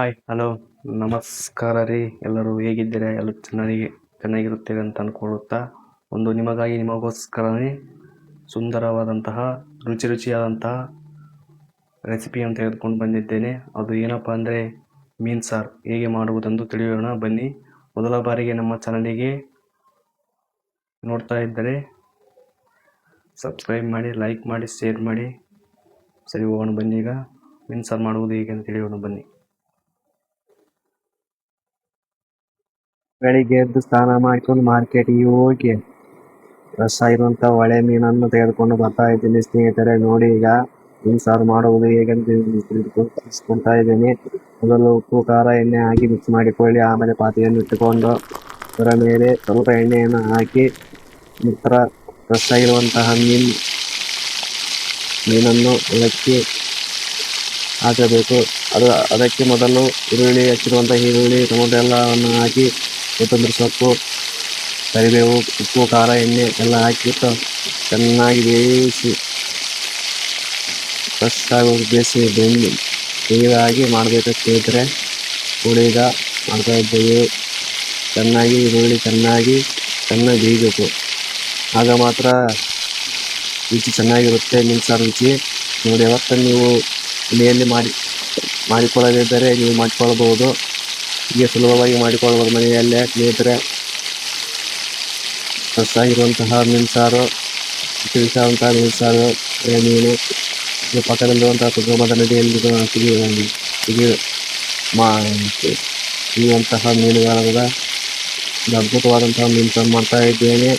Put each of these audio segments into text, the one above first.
Hi hello ನಮಸ್ಕಾರ ರೀ. ಎಲ್ಲರೂ ಹೇಗಿದ್ದೀರಾ? ಎಲ್ಲರೂ ಚೆನ್ನಾಗಿ, ಚೆನ್ನಾಗಿರುತ್ತೇವೆ ಅಂತ ಅಂದ್ಕೊಳ್ಳುತ್ತಾ ಒಂದು ನಿಮಗಾಗಿ, ನಿಮಗೋಸ್ಕರನೇ ಸುಂದರವಾದಂತಹ, ರುಚಿ ರುಚಿಯಾದಂತಹ ರೆಸಿಪಿಯನ್ನು ತೆಗೆದುಕೊಂಡು ಬಂದಿದ್ದೇನೆ. ಅದು ಏನಪ್ಪ ಅಂದರೆ ಮೀನು ಸಾರು. ಹೇಗೆ ಮಾಡುವುದೆಂದು ತಿಳಿಯೋಣ. ಬನ್ನಿ. ಮೊದಲ ಬಾರಿಗೆ ನಮ್ಮ ಚಾನಲಿಗೆ ನೋಡ್ತಾ ಇದ್ದರೆ ಸಬ್ಸ್ಕ್ರೈಬ್ ಮಾಡಿ, ಲೈಕ್ ಮಾಡಿ, ಶೇರ್ ಮಾಡಿ. ಸರಿ, ಹೋಗೋಣ ಬನ್ನಿ ಈಗ. ಮೀನು ಸಾರು ಮಾಡುವುದು ಹೇಗೆ ಅಂತ ತಿಳಿಯೋಣ ಬನ್ನಿ. ಬೆಳಿಗ್ಗೆ ಎದ್ದು ಸ್ನಾನ ಮಾಡ್ಕೊಂಡು ಮಾರ್ಕೆಟಿಗೆ ಹೋಗಿ ಫ್ರೆಶ್ ಆಗಿರುವಂತ ಒಳ್ಳೆ ಮೀನನ್ನು ತೆಗೆದುಕೊಂಡು ಬರ್ತಾ ಇದ್ದೀನಿ ಸ್ನೇಹಿತರೆ. ನೋಡಿ ಈಗ ಮೀನು ಸಾರು ಮಾಡುವುದು ಹೇಗಂತ ತಿಳಿದುಕೊಳ್ತಾ ಇದ್ದೀನಿ. ಮೊದಲು ಉಪ್ಪು, ಖಾರ, ಎಣ್ಣೆ ಹಾಕಿ ಮಿಕ್ಸ್ ಮಾಡಿಕೊಳ್ಳಿ. ಆಮೇಲೆ ಪಾತ್ರೆಯನ್ನು ಇಟ್ಟುಕೊಂಡು ಅದರ ಮೇಲೆ ಸ್ವಲ್ಪ ಎಣ್ಣೆಯನ್ನು ಹಾಕಿ ನಂತರ ಫ್ರೆಶ್ ಆಗಿರುವಂತಹ ಮೀನು, ಮೀನನ್ನು ಅದಕ್ಕೆ ಹಾಕಬೇಕು. ಅದು ಅದಕ್ಕೆ ಮೊದಲು ಈರುಳ್ಳಿ ಹಚ್ಚಿರುವಂತಹ ಈರುಳ್ಳಿ, ಟೊಮೊಟೊ ಎಲ್ಲವನ್ನು ಹಾಕಿ ಕೊತ್ತಂಬರಿ ಸೊಪ್ಪು, ಕರಿಬೇವು, ಉಪ್ಪು, ಖಾರ, ಎಣ್ಣೆ ಎಲ್ಲ ಹಾಕಿಬಿಟ್ಟು ಚೆನ್ನಾಗಿ ಬೇಯಿಸಿ, ಫ್ರೆಶ್ ಆಗಿ ಬೇಯಿಸಿ ಬೆಂದು ಬೇಯಾಗಿ ಮಾಡಬೇಕು ಸ್ನೇಹಿತರೆ. ಹುಳಿಗ ಮಾಡ್ತಾಯಿದ್ದೇವೆ ಚೆನ್ನಾಗಿ ಈರುಳ್ಳಿ ಚೆನ್ನಾಗಿ ಚೆನ್ನಾಗಿ ಬೇಯಬೇಕು ಆಗ ಮಾತ್ರ ರುಚಿ ಚೆನ್ನಾಗಿರುತ್ತೆ ಮೀನು ಸಾರು ರುಚಿ. ನೋಡಿ ಯಾವತ್ತ ನೀವು ಮನೆಯಲ್ಲಿ ಮಾಡಿ, ಮಾಡಿಕೊಳ್ಳದಿದ್ದರೆ ನೀವು ಮಾಡಿಕೊಳ್ಳಬಹುದು ಹೀಗೆ ಸುಲಭವಾಗಿ ಮಾಡಿಕೊಳ್ಬೋದು ಮನೆಯಲ್ಲೇ ಸ್ನೇಹಿತರೆ. ಫ್ರೆಶ್ ಮೀನ್ಸಾರು ಮೀನು ಸಾರು ತಿಳಿಸಾದಂತಹ ಮೀನು ಸಾರು ಎಳೆ ಮೀನು, ಇದು ಪಕ್ಕದಲ್ಲಿರುವಂತಹ ಸುಗಮದ ನದಿಯಲ್ಲಿ ಸಿಗಿ ಮಾ ಸಿಗುವಂತಹ ಮೀನುಗಾರರ ಅದ್ಭುತವಾದಂತಹ ಮೀನು ಮಾಡ್ತಾ ಇದ್ದೇನೆ.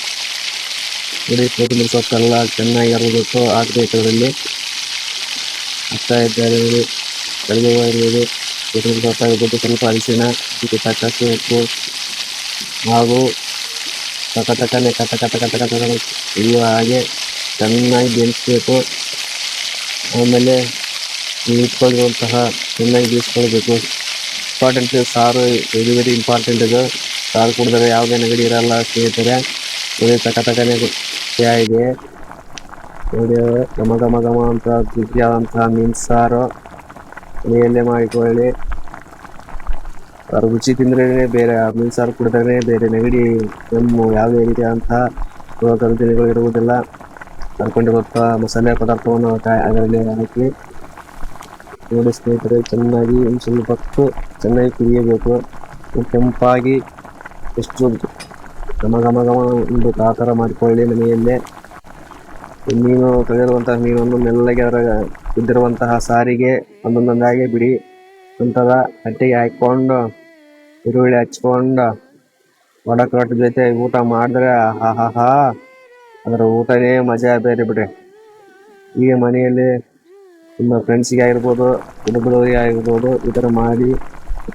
ಇಡೀ ಕೊತ್ತಂಬರಿ ಸೊಪ್ಪೆಲ್ಲ ಚೆನ್ನಾಗಿ ಅರಬೇಕು ಆಗಬೇಕು ಅದರಲ್ಲಿ. ಹಾಕ್ತಾ ಇದ್ದಾರೆ ಕಡಿಮೆ ಇರುವುದು ಬಗ್ಗೆ ಆಗಿರ್ಬೋದು ಸ್ವಲ್ಪ ಅರಿಶಿನ ಇದು ತಕ್ಕಷ್ಟು ಉಪ್ಪು ಹಾಗೂ ತಕ ಟಕನೆ ಕಟ ಕಟ ಕಟ ಕಟ ಇಳಿಯುವ ಹಾಗೆ ಚೆನ್ನಾಗಿ ಬೇಯಿಸಬೇಕು ಆಮೇಲೆ ಇಟ್ಕೊಂಡಿರುವಂತಹ ಚೆನ್ನಾಗಿ ಬೇಯಿಸ್ಕೊಳ್ಬೇಕು ಇಂಪಾರ್ಟೆಂಟ್ ಸಾರು ವೆರಿ ವೆರಿ ಇಂಪಾರ್ಟೆಂಟ್ ಇದು ಸಾರು ಕುಡಿದ್ರೆ ಯಾವುದೇ ನೆಗಡಿ ಇರಲ್ಲ ಸ್ನೇಹಿತರೆ ಇದು ತಕ ತಕನೆ ಇದೆ ನೋಡಿ ಘಮ ಘಮ ಘಮ ಅಂತ ರುಚಿಯಾದಂತಹ ಮೀನು ಸಾರು ಮನೆಯಲ್ಲೇ ಮಾಡಿಕೊಳ್ಳಿ ರುಚಿ ತಿಂದ್ರೇನೆ ಬೇರೆ ಮೀನು ಸಾರು ಕುಡಿದ್ರೆ ಬೇರೆ ನೆಗಡಿ, ಕೆಮ್ಮು ಯಾವುದೇ ರೀತಿಯಾದಂತಹ ರೋಗ ರುಜಿನಗಳು ಇರುವುದಿಲ್ಲ. ಕರ್ಕೊಂಡಿರುವಂತಹ ಮಸಾಲೆ ಪದಾರ್ಥವನ್ನು ಅದರಲ್ಲಿ ಹಾಕಿ ನೋಡಿ ಸ್ನೇಹಿತರೆ, ಚೆನ್ನಾಗಿ ಸ್ವಲ್ಪ ಚೆನ್ನಾಗಿ ಕುದಿಯಬೇಕು ಕೆಂಪಾಗಿ ಎಷ್ಟು ಘಮ ಘಮ ಘಮ ಒಂದು ಥರ ಮಾಡಿಕೊಳ್ಳಿ ಮನೆಯಲ್ಲೇ. ಮೀನು ತೆಗೆದಿರುವಂತಹ ಮೀನನ್ನು ಮೆಲ್ಲಗೆ ಅದರ ಇದ್ದಿರುವಂತಹ ಸಾರಿಗೆ ಒಂದೊಂದೊಂದಾಗಿ ಬಿಡಿ. ನಂತರ ಹಟ್ಟಿಗೆ ಹಾಕೊಂಡು ಈರುಳ್ಳಿ ಹಚ್ಕೊಂಡು ಒಡಕ್ ರೊಟ್ಟಿ ಜೊತೆ ಊಟ ಮಾಡಿದ್ರೆ ಹಾ ಹಾ ಹಾ ಅದರ ಊಟನೇ ಮಜಾ ಬೇರೆ ಬಿಡ್ರಿ. ಈ ಮನೆಯಲ್ಲಿ ನಿಮ್ಮ ಫ್ರೆಂಡ್ಸಿಗೆ ಆಗಿರ್ಬೋದು, ಕುಟುಂಬದವರಿಗೆ ಆಗಿರ್ಬೋದು, ಈ ಥರ ಮಾಡಿ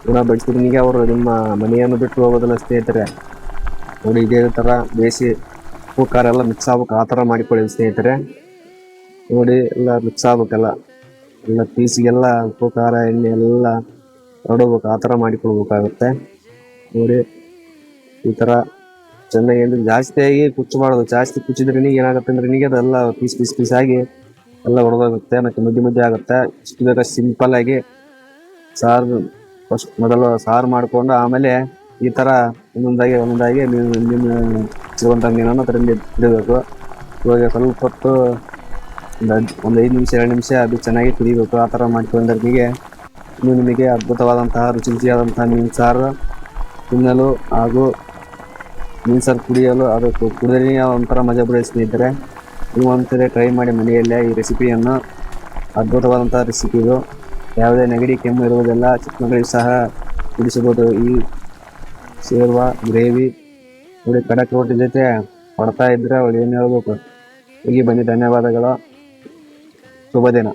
ಊಟ ಬಡಿಸಿದ್ರೆ ನಿಮಗೆ ಅವರು ನಿಮ್ಮ ಮನೆಯನ್ನು ಬಿಟ್ಟು ಹೋಗೋದಿಲ್ಲ ಸ್ನೇಹಿತರೆ. ನೋಡಿ ಇದೇ ಥರ ಬೇಯಿಸಿ ಉಪ್ಪು ಖಾರ ಎಲ್ಲ ಮಿಕ್ಸ್ ಆಗ್ಬೇಕು, ಆ ಥರ ಮಾಡಿಕೊಳ್ಳಿ ಸ್ನೇಹಿತರೆ. ನೋಡಿ ಎಲ್ಲ ಮಿಕ್ಸ್ ಆಗ್ಬೇಕಲ್ಲ. ಎಲ್ಲ ಪೀಸಿಗೆಲ್ಲ ಉಪ್ಪು ಖಾರ ಎಣ್ಣೆ ಎಲ್ಲ ಹೊರಡಬೇಕು ಆ ಥರ ಮಾಡಿಕೊಳ್ಬೇಕಾಗುತ್ತೆ. ನೋಡಿ, ಈ ಥರ ಚೆನ್ನಾಗಿ ಅಂದ್ರೆ ಜಾಸ್ತಿಯಾಗಿ ಕುಚ್ಚು ಮಾಡೋದು, ಜಾಸ್ತಿ ಕುಚ್ಚಿದ್ರೆ ನಿನಗೆ ಏನಾಗುತ್ತೆ ಅಂದ್ರೆ ನಿನಗೆ ಅದೆಲ್ಲ ಪೀಸ್ ಪೀಸ್ ಪೀಸ್ ಆಗಿ ಎಲ್ಲ ಒಡೆದೋಗುತ್ತೆ ಮತ್ತು ಮುದ್ದೆ ಮುದ್ದೆ ಆಗುತ್ತೆ. ಇಷ್ಟು ಬೇಗ ಸಿಂಪಲ್ಲಾಗಿ ಸಾರು ಫಸ್ಟ್ ಮೊದಲು ಸಾರು ಮಾಡಿಕೊಂಡು ಆಮೇಲೆ ಈ ಥರ ಒಂದೊಂದಾಗಿ ಒಂದೊಂದಾಗಿ ಮೀನು ಮೀನು ಸಿಗುವಂಥ ಮೀನನ್ನು ಅದರಲ್ಲಿ ಇಡಬೇಕು. ಇವಾಗ ಸ್ವಲ್ಪ ಹೊತ್ತು ಒಂದು ಒಂದು ಐದು ನಿಮಿಷ, ಎರಡು ನಿಮಿಷ ಅದು ಚೆನ್ನಾಗಿ ಕುದಿಬೇಕು, ಆ ಥರ ಮಾಡ್ಕೊಂಡ್ರಿಗೆ ಇನ್ನು ನಿಮಗೆ ಅದ್ಭುತವಾದಂತಹ ರುಚಿ ರುಚಿಯಾದಂತಹ ಮೀನು ಸಾರು ತಿನ್ನಲು ಹಾಗೂ ಮೀನು ಸಾರು ಕುಡಿಯಲು ಅದು ಕುಡಿದ್ರೆ ಒಂಥರ ಮಜಾ ಬರೋ ಸ್ನೇಹಿತರೆ, ನೀವು ಒಂದ್ಸರಿ ಟ್ರೈ ಮಾಡಿ ಮನೆಯಲ್ಲೇ ಈ ರೆಸಿಪಿಯನ್ನು, ಅದ್ಭುತವಾದಂತಹ ರೆಸಿಪಿ ಇದು. ಯಾವುದೇ ನೆಗಡಿ, ಕೆಮ್ಮು ಇರುವುದಿಲ್ಲ ಚಿಕ್ಕ ಮಕ್ಕಳಿಗೆ ಸಹ ಕುಡಿಸಬಹುದು ಈ ಸೇರುವ ಗ್ರೇವಿ, ನೋಡಿ ಕಡಕ್ ರೋಟಿ ಜೊತೆ ಹೊಡ್ತಾ ಇದ್ರೆ ಅವಳು ಏನು ಹೇಳ್ಬೇಕು? ಹೋಗಿ ಬನ್ನಿ, ಧನ್ಯವಾದಗಳು. ಶುಭ ದಿನ.